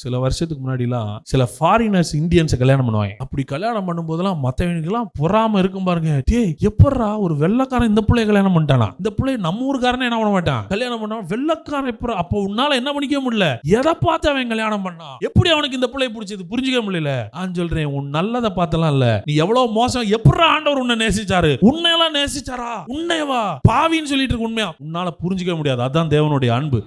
சில வருஷத்துக்கு முன்னாடிலாம் சில ஃபாரினர்ஸ் இந்தியன்ஸை கல்யாணம் பண்ணுவாங்க. அப்படி கல்யாணம் பண்ணும்போதெல்லாம் மற்றவங்களுக்குலாம் பொறாம இருக்கும் பாருங்க. டேய் எப்பட்றா ஒரு வெள்ளக்காரன் இந்த பிள்ளைய கல்யாணம் பண்ணிட்டானா? இந்த பிள்ளை நம்ம ஊருக்காரனே என்ன பண்ண மாட்டான்? கல்யாணம் பண்ணா வெள்ளக்காரன் எப்போ அப்போ உன்னால என்ன பண்ணிக்க முடியல? எதை பார்த்து அவன் கல்யாணம் பண்ணான் எப்படி அவனுக்கு இந்த பிள்ளை பிடிச்சது? புரிஞ்சுக்க முடியல. நான் சொல்றேன் உன் நல்லதை பார்த்தலாம் இல்ல. நீ எவ்வளவு மோசம்? எப்படா ஆண்டவர் உன்னை நேசிச்சாரு? உன்னையெல்லாம் நேசிச்சாரா? உன்னையவா? பாவின்னு சொல்லிட்டு இருக்கு உண்மையா? உன்னால புரிஞ்சுக்க முடியாது. அதான் தேவனுடைய அன்பு.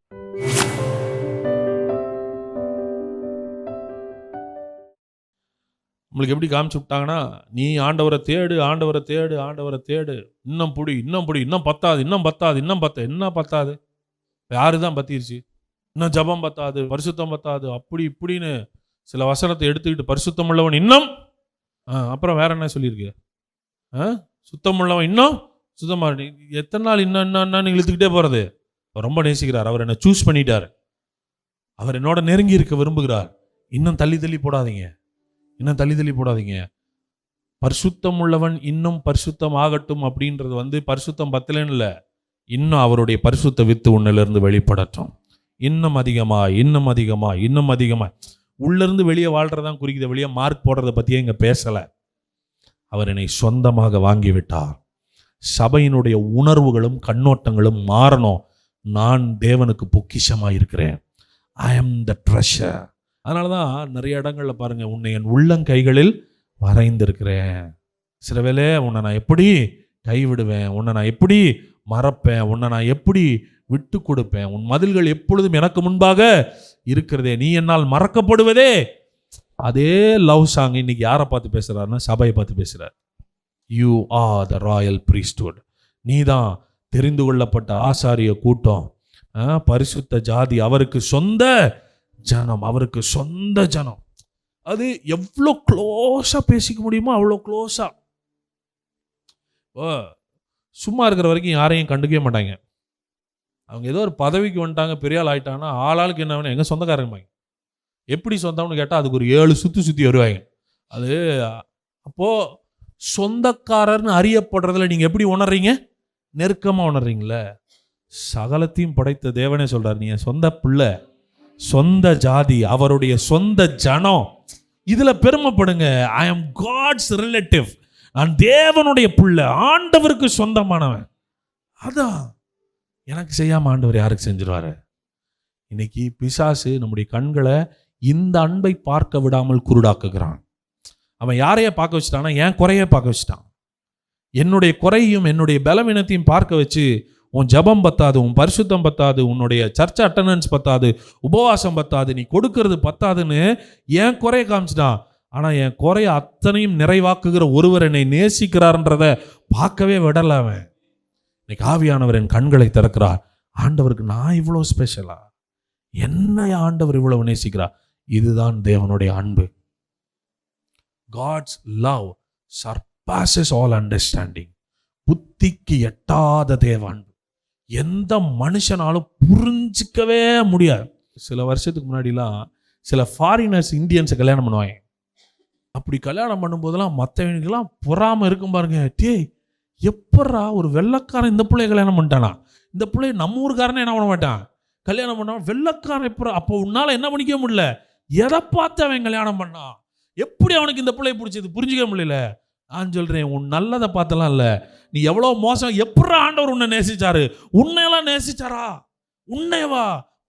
நம்மளுக்கு எப்படி காமிச்சு விட்டாங்கன்னா நீ ஆண்டவரை தேடு ஆண்டவரை தேடு ஆண்டவரை தேடு. இன்னும் பிடி இன்னும் பிடி இன்னும் பத்தாது இன்னும் பத்தாது இன்னும் பத்த என்ன பத்தாது? யாரு தான் பத்திருச்சு? இன்னும் ஜபம் பத்தாது பரிசுத்தம் பத்தாது அப்படி இப்படின்னு சில வசனத்தை எடுத்துக்கிட்டு பரிசுத்தம் உள்ளவன் இன்னும் ஆ, அப்புறம் வேற என்ன சொல்லியிருக்கு? ஆ சுத்தம் உள்ளவன் இன்னும் சுத்தமாக எத்தனை நாள் இன்னும் இன்னும் இன்னும் இழுத்துக்கிட்டே போகிறது அவர் ரொம்ப நேசிக்கிறார் அவர் என்னை சூஸ் பண்ணிட்டார். அவர் என்னோட நெருங்கி இருக்க விரும்புகிறார். இன்னும் தள்ளி தள்ளி போடாதீங்க. இன்னும் தள்ளி தள்ளி போடாதீங்க. பரிசுத்தம் உள்ளவன் இன்னும் பரிசுத்தம் ஆகட்டும் அப்படின்றது வந்து பரிசுத்தம் பத்தலன்னு இல்லை. இன்னும் அவருடைய பரிசுத்த வித்து உன்னிலிருந்து வெளிப்படட்டும். இன்னும் அதிகமா இன்னும் அதிகமாக இன்னும் அதிகமாக உள்ளிருந்து வெளியே வாழ்கிறதான் குறிக்குது வெளியே மார்க் போடுறத பற்றியே இங்கே பேசலை. அவர் என்னை சொந்தமாக வாங்கி விட்டார் சபையினுடைய உணர்வுகளும் கண்ணோட்டங்களும் மாறணும். நான் தேவனுக்கு பொக்கிஷமாக இருக்கிறேன் ஐ அம் த ட்ரெஷர் அதனால தான் நிறைய இடங்களில் பாருங்கள் உன்னை என் உள்ளங்கைகளில் வரைந்திருக்கிறேன். சில வேளை உன்னை நான் எப்படி கைவிடுவேன்? உன்னை நான் எப்படி மறப்பேன்? உன்னை நான் எப்படி விட்டு கொடுப்பேன்? உன் மதில்கள் எப்பொழுதும் எனக்கு முன்பாக இருக்கிறதே நீ என்னால் மறக்கப்படுவதே? அதே லவ் சாங் இன்னைக்கு யாரை பார்த்து பேசுகிறாருன்னா சபையை பார்த்து பேசுகிறார் you are the royal priesthood. நீ தான் தெரிந்து கொள்ளப்பட்ட ஆசாரிய கூட்டம். ஆ, பரிசுத்த ஜாதி அவருக்கு சொந்த ஜனம் அவருக்கு சொந்த ஜனம். அது எவ்வளோ க்ளோஸாக பேசிக்க முடியுமோ அவ்வளோ க்ளோஸாக ஓ சும்மா இருக்கிற வரைக்கும் யாரையும் கண்டுக்கவே மாட்டாங்க. அவங்க ஏதோ ஒரு பதவிக்கு வந்துட்டாங்க பெரிய ஆள் ஆகிட்டாங்கன்னா ஆளாளுக்கு என்ன வேணும்? எங்கள் சொந்தக்காரங்க எப்படி சொந்தம்னு கேட்டால் அதுக்கு ஒரு ஏழு சுற்றி சுற்றி வருவாங்க. அது அப்போது சொந்தக்காரர்னு அறியப்படுறதுல நீங்கள் எப்படி உணர்றீங்க? நெருக்கமாக உணர்றீங்களே சகலத்தையும் படைத்த தேவனே சொல்கிறார் நீ சொந்த பிள்ளை. சொந்த ஜாதி அவருடைய சொந்த ஜனம். இதில் பெருமைப்படுங்க. ஐ எம் காட்ஸ் ரிலேட்டிவ் நான் தேவனுடைய பிள்ளை ஆண்டவருக்கு சொந்தமானவன். அதான். எனக்கு செய்யாமல் ஆண்டவர் யாருக்கு செஞ்சிருவாரு? இன்னைக்கு பிசாசு நம்முடைய கண்களை இந்த அன்பை பார்க்க விடாமல் குருடாக்குகிறான். அவன் யாரைய பார்க்க வச்சுட்டான்னா என் குறைய பார்க்க வச்சுட்டான். என்னுடைய குறையும் என்னுடைய பலவீனத்தையும் பார்க்க வச்சு உன் ஜெபம் பத்தாது உன் பரிசுத்தம் பத்தாது உன்னுடைய சர்ச் அட்டண்டன்ஸ் பத்தாது உபவாசம் பத்தாது நீ கொடுக்கறது பத்தாதுன்னு என் குறைய காமிச்சிட்டான் ஆனால் என் குறைய அத்தனையும் நிறைவாக்குகிற ஒருவர் என்னை நேசிக்கிறார்ன்றத பார்க்கவே விடல அவன். இன்னைக்கு ஆவியானவர் என் கண்களை திறக்கிறார். ஆண்டவருக்கு நான் இவ்வளோ ஸ்பெஷலா என்னை ஆண்டவர் இவ்வளவு நேசிக்கிறா இதுதான் தேவனுடைய அன்பு. God's love surpasses all understanding புத்திக்கு எட்டாத தேவ அன்பு. எந்த மனுஷனாலும் புரிஞ்சிக்கவே முடியாது. சில வருஷத்துக்கு முன்னாடிலாம் சில ஃபாரினர்ஸ் இந்தியன்ஸை கல்யாணம் பண்ணுவாங்க. அப்படி கல்யாணம் பண்ணும்போதெல்லாம் மற்றவனுக்கெல்லாம் பொறாமல் இருக்கும் பாருங்க. டேய் எப்பட்றா ஒரு வெள்ளக்காரன் இந்த பிள்ளைய கல்யாணம் பண்ணிட்டானா? இந்த பிள்ளை நம்ம ஊருக்காரனே என்ன பண்ண மாட்டான்? கல்யாணம் பண்ணான் வெள்ளக்காரன் எப்போ அப்போ உன்னால் என்ன பண்ணிக்க முடியல? எதை பார்த்து அவன் கல்யாணம் பண்ணான்? எப்படி அவனுக்கு இந்த பிள்ளைய பிடிச்சது? புரிஞ்சிக்க முடியல. நான் சொல்கிறேன் உன் நல்லதை பார்த்தலாம் இல்லை. நீ எவ்வளோ மோசம் எப்படி ஆண்டவர் உன்னை நேசிச்சாரு? உன்னையெல்லாம் நேசிச்சாரா? உன்னையவா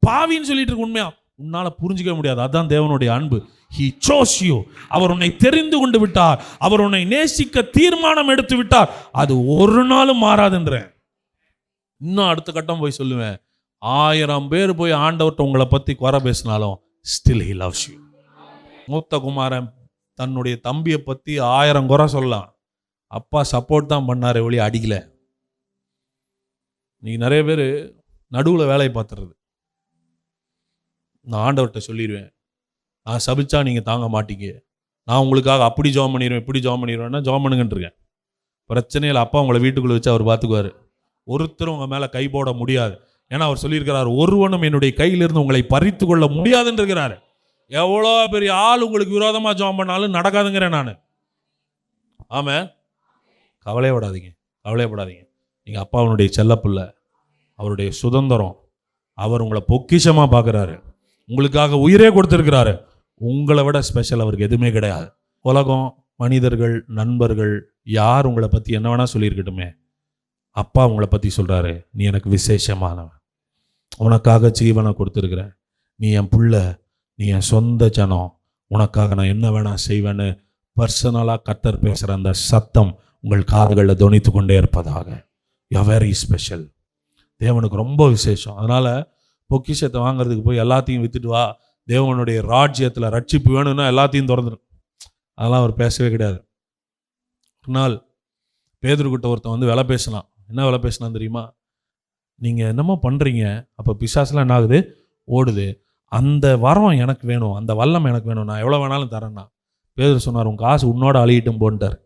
பாவின்னு சொல்லிட்டு இருக்கு உண்மையா? உன்னால புரிஞ்சிக்க முடியாது. அதான் தேவனுடைய அன்பு. ஹி சோஸ் யூ அவர் உன்னை தெரிந்து கொண்டு விட்டார். அவர் உன்னை நேசிக்க தீர்மானம் எடுத்து விட்டார். அது ஒரு நாளும் மாறாதுன்றேன். இன்னும் அடுத்த கட்டம் போய் சொல்லுவேன். ஆயிரம் பேர் போய் ஆண்டவர்கிட்ட உங்களை பற்றி குறை பேசினாலும் ஸ்டில் ஹி லவ்ஸ் யூ மூத்த குமாரன் தன்னுடைய தம்பியை பற்றி ஆயிரம் குறை சொல்லலாம். அப்பா சப்போர்ட் தான் பண்ணார் ஒளி அடிக்கல. நீங்கள் நிறைய பேர் நடுவில் வேலையை பார்த்துறது. நான் ஆண்டவர்கிட்ட சொல்லிடுவேன் நான் சபிச்சா நீங்கள் தாங்க மாட்டீங்க. நான் உங்களுக்காக அப்படி ஜாம் பண்ணிடுவேன் இப்படி ஜாம் பண்ணிடுவேன்னா ஜாம் பண்ணுங்கன்ட்டுருக்கேன் பிரச்சனையில் அப்பா உங்களை வீட்டுக்குள்ளே வச்சு அவர் பார்த்துக்குவார் ஒருத்தரும் உங்கள் மேலே கை போட முடியாது. ஏன்னா அவர் சொல்லியிருக்கிறார் ஒருவனும் என்னுடைய கையிலிருந்து உங்களை பறித்து கொள்ள முடியாதுன்னு இருக்கிறார். எவ்வளோ பெரிய ஆள் உங்களுக்கு விரோதமாக ஜாம் பண்ணாலும் நடக்காதுங்கிறேன் நான். ஆமாம் கவலையப்படாதீங்க கவலையப்படாதீங்க நீங்கள் அப்பாவுடைய செல்லப்பிள்ளை அவருடைய சுதந்திரம். அவர் உங்களை பொக்கிஷமாக பார்க்குறாரு உங்களுக்காக உயிரே கொடுத்துருக்கிறாரு. உங்களை விட ஸ்பெஷல் அவருக்கு எதுவுமே கிடையாது. உலகம் மனிதர்கள் நண்பர்கள் யார் உங்களை பற்றி என்ன வேணால் சொல்லியிருக்கட்டுமே. அப்பா உங்களை பற்றி சொல்கிறாரு நீ எனக்கு விசேஷமானவன். உனக்காக ஜீவனை கொடுத்துருக்குறேன். நீ என் புள்ள. நீ என் சொந்த ஜனம். உனக்காக நான் என்ன வேணால் செய்வேன்னு பர்சனலாக கத்தர் பேசுகிற அந்த சத்தம் உங்கள் காதுகளில் துணித்து கொண்டே இருப்பதாக. யூ வெரி ஸ்பெஷல் தேவனுக்கு ரொம்ப விசேஷம். அதனால் பொக்கிஷத்தை வாங்குறதுக்கு போய் எல்லாத்தையும் விற்றுட்டு வா. தேவனுடைய ராஜ்யத்தில் ரட்சிப்பு வேணும்னா எல்லாத்தையும் திறந்துடும் அதெல்லாம் அவர் பேசவே கிடையாது. ஒரு நாள் பேதர்கிட்ட ஒருத்தன் வந்து விலை பேசலாம் என்ன விலை பேசினான் தெரியுமா? நீங்கள் என்னமோ பண்ணுறீங்க அப்போ பிசாசெலாம் என்ன ஆகுது ஓடுது. அந்த வரம் எனக்கு வேணும் அந்த வல்லம் எனக்கு வேணும் நான் எவ்வளோ வேணாலும் தரேன்னா. பேதர் சொன்னார் உன் காசு உன்னோட அழியிட்டும் போன்ட்டார்.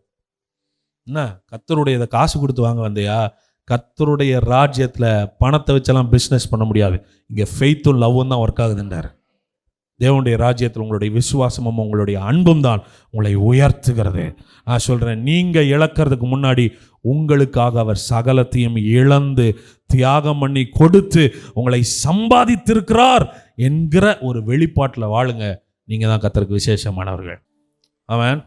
என்ன? கத்தருடைய இதை காசு கொடுத்து வாங்க வந்தியா? கத்தருடைய ராஜ்யத்தில் பணத்தை வச்செல்லாம் பிஸ்னஸ் பண்ண முடியாது. இங்கே ஃபெய்த்தும் லவ்வும் தான் ஒர்க் ஆகுதுன்றார். தேவனுடைய ராஜ்யத்தில் உங்களுடைய விசுவாசமும் உங்களுடைய அன்பும் தான் உங்களை உயர்த்துகிறது. நான் சொல்கிறேன் நீங்கள் இழக்கிறதுக்கு முன்னாடி உங்களுக்காக அவர் சகலத்தையும் இழந்து தியாகம் பண்ணி கொடுத்து உங்களை சம்பாதித்திருக்கிறார் என்கிற ஒரு வெளிப்பாட்டில் வாழுங்க. நீங்கள் தான் கத்தருக்கு விசேஷமானவர்கள். அவன்